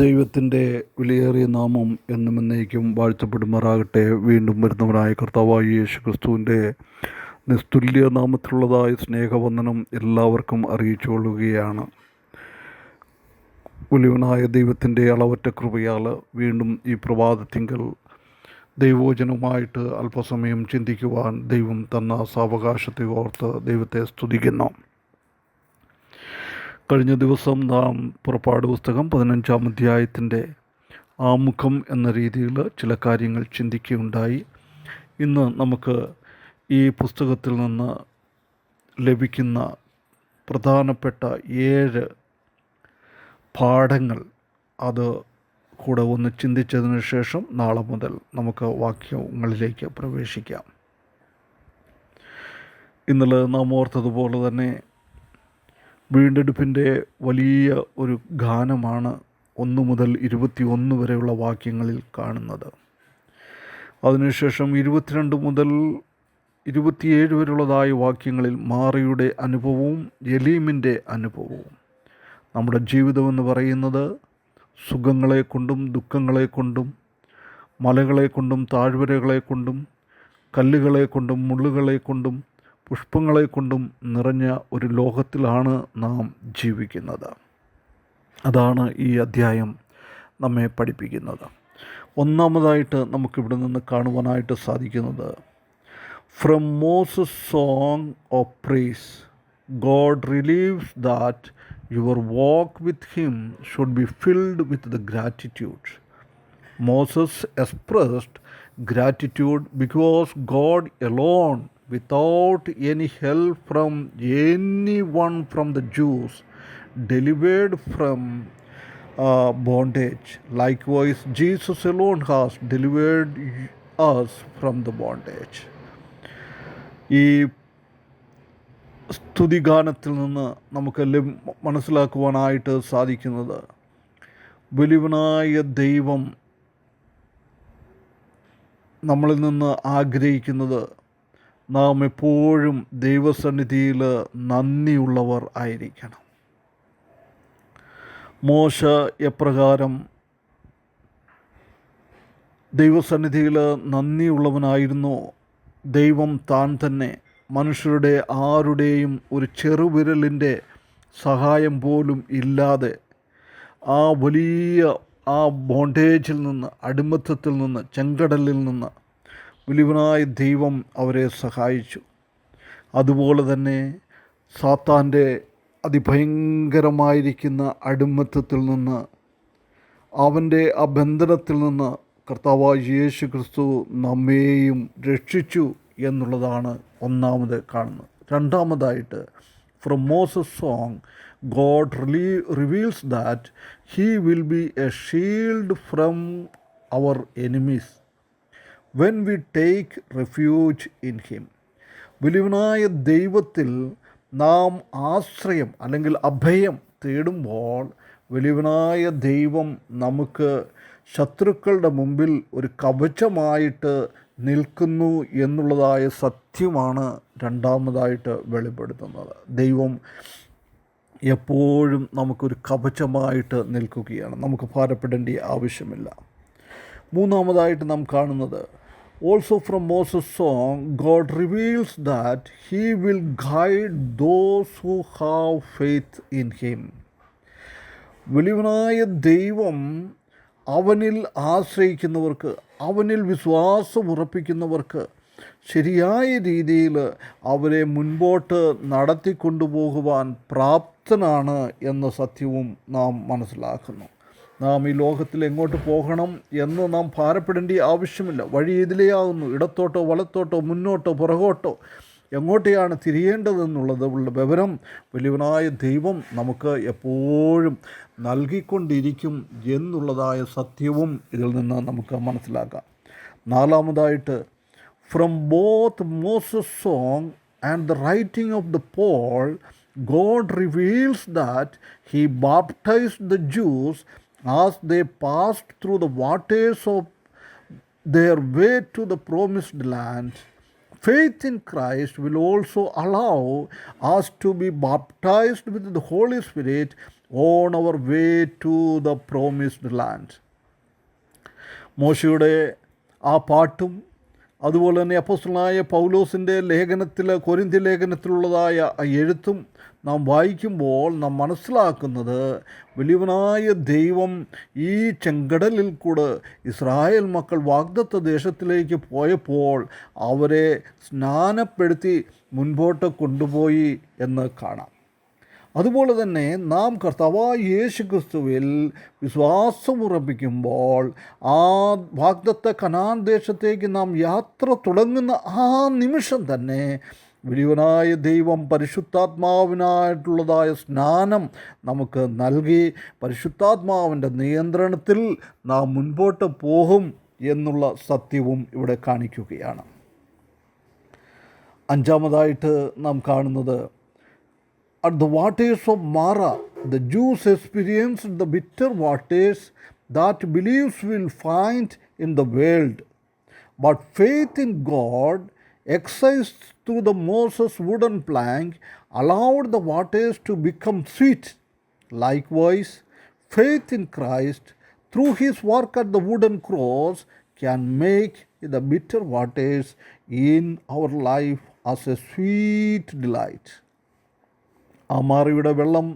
ദൈവത്തിന്റെ വിലയേറിയ നാമം എന്നും എന്നേക്കും വാഴ്ത്തപ്പെടുമാറാകട്ടെ. വീണ്ടും വരുന്നവനായ കർത്താവായ യേശു ക്രിസ്തുവിന്റെ നിസ്തുല്യ നാമത്തിലുള്ളതായ സ്നേഹവന്ദനം എല്ലാവർക്കും അറിയിച്ചുകൊള്ളുകയാണ്. വലിയവനായ ദൈവത്തിന്റെ അളവറ്റ കൃപയാൽ വീണ്ടും ഈ പ്രഭാതത്തിങ്കൽ ദൈവോചനവുമായിട്ട് അല്പസമയം ചിന്തിക്കുവാൻ ദൈവം തന്ന സാവകാശത്തെ ഓർത്ത് ദൈവത്തെ സ്തുതിക്കുന്നു. കഴിഞ്ഞ ദിവസം നാം പുറപ്പാട് പുസ്തകം പതിനഞ്ചാം അധ്യായത്തിന്റെ ആമുഖം എന്ന രീതിയിൽ ചില കാര്യങ്ങൾ ചിന്തിക്കുകയുണ്ടായി. ഇന്ന് നമുക്ക് ഈ പുസ്തകത്തിൽ നിന്ന് ലഭിക്കുന്ന പ്രധാനപ്പെട്ട ഏഴ് പാഠങ്ങൾ അത് കൂടെ ഒന്ന് ചിന്തിച്ചതിന് ശേഷം നാളെ മുതൽ നമുക്ക് വാക്യങ്ങളിലേക്ക് പ്രവേശിക്കാം. ഇന്നലെ നാം ഓർത്തതുപോലെ തന്നെ വീണ്ടെടുപ്പിന്റെ വലിയ ഒരു ഗാനമാണ് ഒന്ന് മുതൽ ഇരുപത്തി ഒന്ന് വരെയുള്ള വാക്യങ്ങളിൽ കാണുന്നത്. അതിനുശേഷം ഇരുപത്തിരണ്ട് മുതൽ ഇരുപത്തിയേഴ് വരെയുള്ളതായ വാക്യങ്ങളിൽ മാറിയുടെ അനുഭവവും എലീമിന്റെ അനുഭവവും. നമ്മുടെ ജീവിതമെന്ന് പറയുന്നത് സുഖങ്ങളെ കൊണ്ടും ദുഃഖങ്ങളെ കൊണ്ടും മലകളെ കൊണ്ടും താഴ്വരകളെ കൊണ്ടും കല്ലുകളെ കൊണ്ടും മുള്ളുകളെ കൊണ്ടും പുഷ്പങ്ങളെ കൊണ്ടും നിറഞ്ഞ ഒരു ലോകത്തിലാണ് നാം ജീവിക്കുന്നത്. അതാണ് ഈ അധ്യായം നമ്മെ പഠിപ്പിക്കുന്നത്. ഒന്നാമതായിട്ട് നമുക്കിവിടെ നിന്ന് കാണുവാനായിട്ട് സാധിക്കുന്നത് from Moses song of praise God reveals that your walk with him should be filled with the gratitude Moses expressed gratitude because God alone, without any help from anyone from the Jews, delivered from uh, bondage. Likewise, Jesus alone has delivered us from the bondage. ഈ സ്തുതിഗാനത്തിൽ നിന്ന് നമുക്ക് മനസ്സിലാക്കുവാനായിട്ട് സാധിക്കുന്നത് വലിയവനായ ദൈവം നമ്മളിൽ നിന്ന് ആഗ്രഹിക്കുന്നത് നാം എപ്പോഴും ദൈവസന്നിധിയിൽ നന്ദിയുള്ളവർ ആയിരിക്കണം. മോശ എപ്രകാരം ദൈവസന്നിധിയിൽ നന്ദിയുള്ളവനായിരുന്നു? ദൈവം താൻ തന്നെ മനുഷ്യരുടെ ആരുടെയും ഒരു ചെറുവിരലിന്റെ സഹായം പോലും ഇല്ലാതെ ആ വലിയ ആ ബോണ്ടേജിൽ നിന്ന് അടിമത്തത്തിൽ നിന്ന് ചെങ്കടലിൽ നിന്ന് വലിയവനായ ദൈവം അവരെ സഹായിച്ചു. അതുപോലെ തന്നെ സാത്താന്റെ അതിഭയങ്കരമായിരിക്കുന്ന അടിമത്തത്തിൽ നിന്ന് അവന്റെ ആ ബന്ധനത്തിൽ നിന്ന് കർത്താവായ യേശു ക്രിസ്തു നമ്മെയും രക്ഷിച്ചു എന്നുള്ളതാണ് ഒന്നാമത് കാണുന്നത്. രണ്ടാമതായിട്ട് from Moses song God റിലീ reveals that he will be a shield from our enemies. When we take refuge in him വലിയവനായ ദൈവത്തിൽ നാം ആശ്രയം അല്ലെങ്കിൽ അഭയം തേടുമ്പോൾ വലിയവനായ ദൈവം നമുക്ക് ശത്രുക്കളുടെ മുമ്പിൽ ഒരു കവചമായിട്ട് നിൽക്കുന്നു എന്നുള്ളതായ സത്യമാണ് രണ്ടാമതായിട്ട് വെളിപ്പെടുത്തുന്നത്. ദൈവം എപ്പോഴും നമുക്കൊരു കവചമായിട്ട് നിൽക്കുകയാണ്. നമുക്ക് ഭാരപ്പെടേണ്ട ആവശ്യമില്ല. മൂന്നാമതായിട്ട് നാം കാണുന്നത് also from Moses song God reveals that he will guide those who have faith in him വെളിവനായ ദൈവം അവനിൽ ആശ്രയിക്കുന്നവർക്ക് അവനിൽ വിശ്വാസം ഉറപ്പിക്കുന്നവർക്ക് ശരിയായ രീതിയിൽ അവരെ മുൻപോട്ട് നടത്തിക്കൊണ്ടുപോകുവാൻ പ്രാപ്തനാണ് എന്ന സത്യവും നാം മനസ്സിലാക്കുന്നു. നാം ഈ ലോകത്തിൽ എങ്ങോട്ട് പോകണം എന്ന് നാം ഭാരപ്പെടേണ്ട ആവശ്യമില്ല. വഴി ഇതിലെയാകുന്നു ഇടത്തോട്ടോ വലത്തോട്ടോ മുന്നോട്ടോ പുറകോട്ടോ എങ്ങോട്ടെയാണ് തിരിയേണ്ടതെന്നുള്ളത് ഉള്ള വിവരം വലിയവനായ ദൈവം നമുക്ക് എപ്പോഴും നൽകിക്കൊണ്ടിരിക്കും എന്നുള്ളതായ സത്യവും ഇതിൽ നിന്ന് നമുക്ക് മനസ്സിലാക്കാം. നാലാമതായിട്ട് from both Moses' song and the writing of the Paul God reveals that He baptise the Jews as they passed through the waters of their way to the promised land. Faith in Christ will also allow us to be baptized with the Holy Spirit on our way to the promised land. മോശയുടെ ആ പാട്ടും അതുപോലെ തന്നെ അപ്പോസ്റ്റലായ പൗലോസിന്റെ ലേഖനത്തിൽ കൊരിന്ത്യ ലേഖനത്തിലുള്ളതായ എഴുത്തും നാം വായിക്കുമ്പോൾ നാം മനസ്സിലാക്കുന്നത് വലിയവനായ ദൈവം ഈ ചെങ്കടലിൽ കൂടെ ഇസ്രായേൽ മക്കൾ വാഗ്ദത്ത ദേശത്തിലേക്ക് പോയപ്പോൾ അവരെ സ്നാനപ്പെടുത്തി മുൻപോട്ട് കൊണ്ടുപോയി എന്ന് കാണാം. അതുപോലെ തന്നെ നാം കർത്താവായ യേശു ക്രിസ്തുവിൽ വിശ്വാസമുറപ്പിക്കുമ്പോൾ ആ വാഗ്ദത്ത കനാൻ ദേശത്തേക്ക് നാം യാത്ര തുടങ്ങുന്ന ആ നിമിഷം തന്നെ വലിയവനായ ദൈവം പരിശുദ്ധാത്മാവിനായിട്ടുള്ളതായ സ്നാനം നമുക്ക് നൽകി പരിശുദ്ധാത്മാവിന്റെ നിയന്ത്രണത്തിൽ നാം മുൻപോട്ട് പോകും എന്നുള്ള സത്യവും ഇവിടെ കാണിക്കുകയാണ്. അഞ്ചാമതായിട്ട് നാം കാണുന്നത് at the waters of Marah the Jews experience the bitter waters that believes will find in the world but faith in God, exercised through the Moses wooden plank, allowed the waters to become sweet. Likewise, faith in Christ, through his work at the wooden cross, can make the bitter waters in our life as a sweet delight. ആ മാറിയുടെ വെള്ളം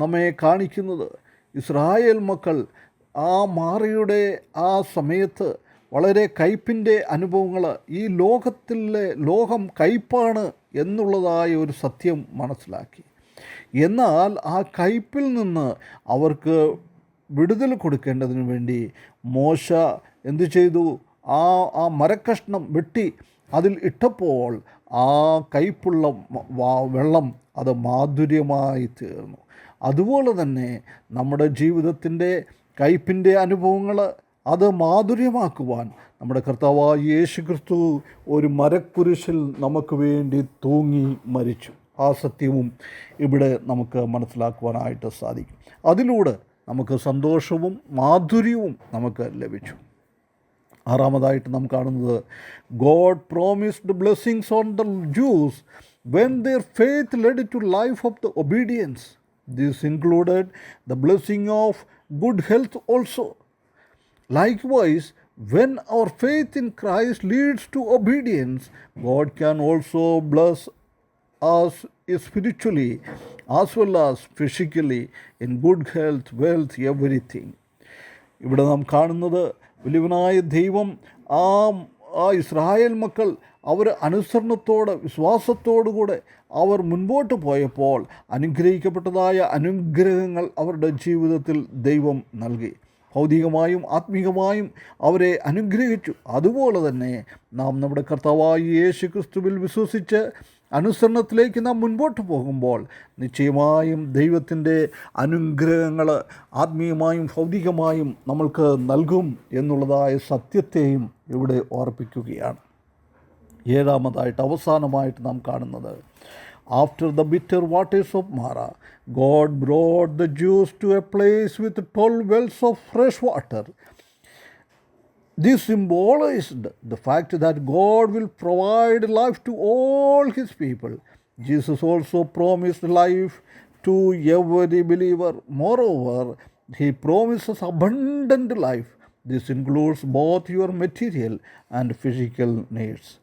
നമ്മെ കാണിക്കുന്നത് Israel മക്കൾ ആ മാറിയുടെ ആ സമയത്ത് വളരെ കയ്പിന്റെ അനുഭവങ്ങൾ ഈ ലോകത്തിലെ ലോകം കയ്പാണ് എന്നുള്ളതായ ഒരു സത്യം മനസ്സിലാക്കി. എന്നാൽ ആ കയ്പിൽ നിന്ന് അവർക്ക് വിടുതൽ കൊടുക്കേണ്ടതിന് വേണ്ടി മോശ എന്തു ചെയ്തു? ആ ആ മരക്കഷ്ണം വെട്ടി അതിൽ ഇട്ടപ്പോൾ ആ കയ്പുള്ള വെള്ളം അത് മാധുര്യമായി തീർന്നു. അതുപോലെ തന്നെ നമ്മുടെ ജീവിതത്തിന്റെ കയ്പിന്റെ അനുഭവങ്ങൾ അത് മാധുര്യമാക്കുവാൻ നമ്മുടെ കർത്താവായ യേശു ക്രിസ്തു ഒരു മരക്കുരിശിൽ നമുക്ക് വേണ്ടി തൂങ്ങി മരിച്ചു. ആ സത്യവും ഇവിടെ നമുക്ക് മനസ്സിലാക്കുവാനായിട്ട് സാധിക്കും. അതിലൂടെ നമുക്ക് സന്തോഷവും മാധുര്യവും നമുക്ക് ലഭിച്ചു. ആറാമതായിട്ട് നാം കാണുന്നത് God promised blessings on the Jews when their faith led to life of the obedience this included the blessing of good health also Likewise, when our faith in Christ leads to obedience, God can also bless us spiritually as well as physically in good health, wealth, everything. ഇവിടെ നാം കാണുന്നത് വലിയവനായ ദൈവം ആ ആ Israel മക്കൾ അവർ അനുസരണത്തോടെ വിശ്വാസത്തോടുകൂടെ അവർ മുൻപോട്ട് പോയപ്പോൾ അനുഗ്രഹിക്കപ്പെട്ടതായ അനുഗ്രഹങ്ങൾ അവരുടെ ജീവിതത്തിൽ ദൈവം നൽകി ഭൗതികമായും ആത്മീകമായും അവരെ അനുഗ്രഹിച്ചു. അതുപോലെ തന്നെ നാം നമ്മുടെ കർത്താവായ യേശു ക്രിസ്തുവിൽ വിശ്വസിച്ച് അനുസരണത്തിലേക്ക് നാം മുൻപോട്ട് പോകുമ്പോൾ നിശ്ചയമായും ദൈവത്തിന്റെ അനുഗ്രഹങ്ങൾ ആത്മീയമായും ഭൗതികമായും നമ്മൾക്ക് നൽകും എന്നുള്ളതായ സത്യത്തെയും ഇവിടെ ഓർപ്പിക്കുകയാണ്. ഏഴാമതായിട്ട് അവസാനമായിട്ട് നാം കാണുന്നത് After the bitter waters of Mara, God brought the Jews to a place with 12 wells of fresh water. This symbolized the fact that God will provide life to all his people. Jesus also promised life to every believer. Moreover, he promises abundant life. This includes both your material and physical needs.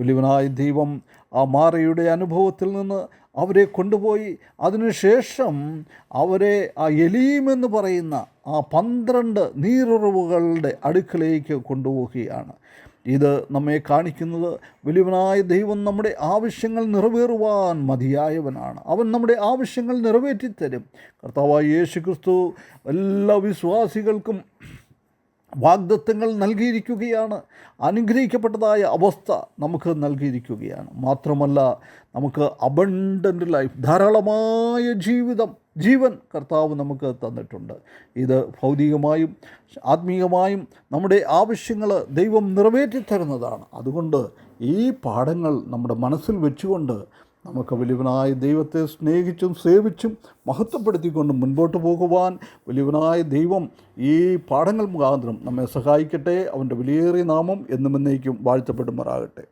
വലിയവനായ ദൈവം ആ മാറയുടെ അനുഭവത്തിൽ നിന്ന് അവരെ കൊണ്ടുപോയി. അതിനുശേഷം അവരെ ആ എലീം എന്ന് പറയുന്ന ആ പന്ത്രണ്ട് നീരുറവുകളുടെ അടുക്കലേക്ക് കൊണ്ടുപോവുകയാണ്. ഇത് നമ്മെ കാണിക്കുന്നത് വലിയവനായ ദൈവം നമ്മുടെ ആവശ്യങ്ങൾ നിറവേറുവാൻ മതിയായവനാണ്. അവൻ നമ്മുടെ ആവശ്യങ്ങൾ നിറവേറ്റിത്തരും. കർത്താവായ യേശു ക്രിസ്തു എല്ലാ വിശ്വാസികൾക്കും വാഗ്ദത്തങ്ങൾ നൽകിയിരിക്കുകയാണ്. അനുഗ്രഹിക്കപ്പെട്ടതായ അവസ്ഥ നമുക്ക് നൽകിയിരിക്കുകയാണ്. മാത്രമല്ല നമുക്ക് അബണ്ടന്റ് ലൈഫ് ധാരാളമായ ജീവിതം ജീവൻ കർത്താവ് നമുക്ക് തന്നിട്ടുണ്ട്. ഇത് ഭൗതികമായും ആത്മീയമായും നമ്മുടെ ആവശ്യങ്ങൾ ദൈവം നിറവേറ്റി തരുന്നതാണ് അതുകൊണ്ട് ഈ പാഠങ്ങൾ നമ്മുടെ മനസ്സിൽ വെച്ചുകൊണ്ട് നമുക്ക് വലിയവനായ ദൈവത്തെ സ്നേഹിച്ചും സേവിച്ചും മഹത്വപ്പെടുത്തിക്കൊണ്ട് മുൻപോട്ട് പോകുവാൻ വലിയവനായ ദൈവം ഈ പാഠങ്ങൾ മുഖാന്തരം നമ്മെ സഹായിക്കട്ടെ. അവന്റെ വിലയേറിയ നാമം എന്നും എന്നേക്കും വാഴ്ത്തപ്പെടുമാറാകട്ടെ.